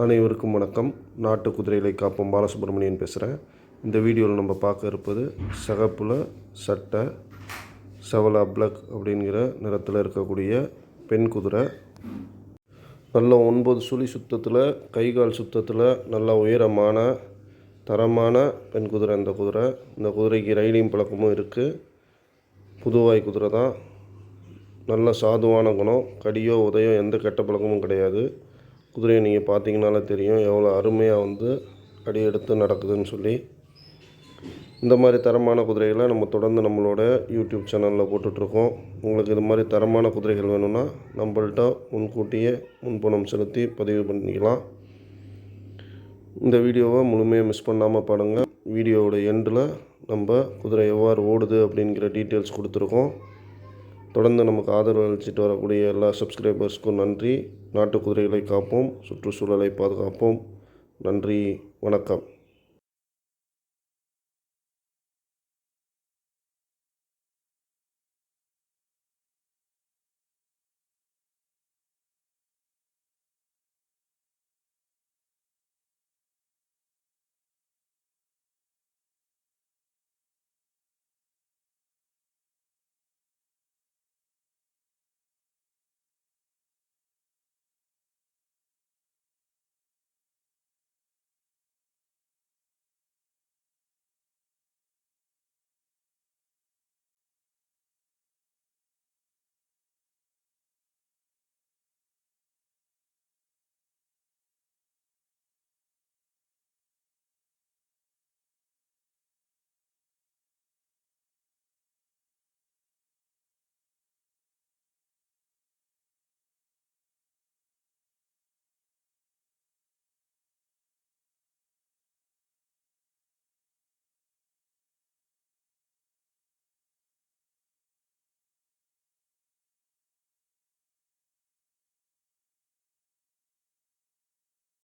அனைவருக்கும் வணக்கம். நாட்டு குதிரைகளை காப்போம். பாலசுப்ரமணியன் பேசுகிறேன் இந்த வீடியோவில் நம்ம பார்க்க இருப்பது சகப்புல சட்டை செவலா பிளக் அப்படிங்கிற நிறத்தில் இருக்கக்கூடிய பெண் குதிரை. நல்ல ஒன்பது சுழி சுத்தத்தில் கைகால் சுத்தத்தில் நல்ல உயரமான தரமான பெண் குதிரை இந்த குதிரை. இந்த குதிரைக்கு ரைடிங் பழக்கமும் இருக்குது புதுவாய் குதிரை தான். நல்ல சாதுவான குணம். கடியோ உதயோ எந்த கெட்ட பழக்கமும் கிடையாது. குதிரையை நீங்கள் பார்த்தீங்கனாலே தெரியும் எவ்வளோ அருமையாக வந்து அடி எடுத்து நடக்குதுன்னு சொல்லி. இந்த மாதிரி தரமான குதிரைகளை நம்ம தொடர்ந்து நம்மளோட யூடியூப் சேனலில் போட்டுட்ருக்கோம். உங்களுக்கு இது மாதிரி தரமான குதிரைகள் வேணும்னா நம்மள்ட்ட முன்கூட்டியே முன்பணம் செலுத்தி பதிவு பண்ணிக்கலாம். இந்த வீடியோவை முழுமையாக மிஸ் பண்ணாமல் பாருங்கள். வீடியோவோட எண்டில் நம்ம குதிரை எவ்வாறு ஓடுது அப்படிங்கிற டீட்டெயில்ஸ் கொடுத்துருக்கோம். தொடர்ந்து நமக்கு ஆதரவு அளிச்சிட்டு வரக்கூடிய எல்லா சப்ஸ்கிரைபர்ஸ்க்கும் நன்றி. நாட்டு குதிரைகளை காப்போம் சுற்றுச்சூழலை பாதுகாப்போம். நன்றி வணக்கம்.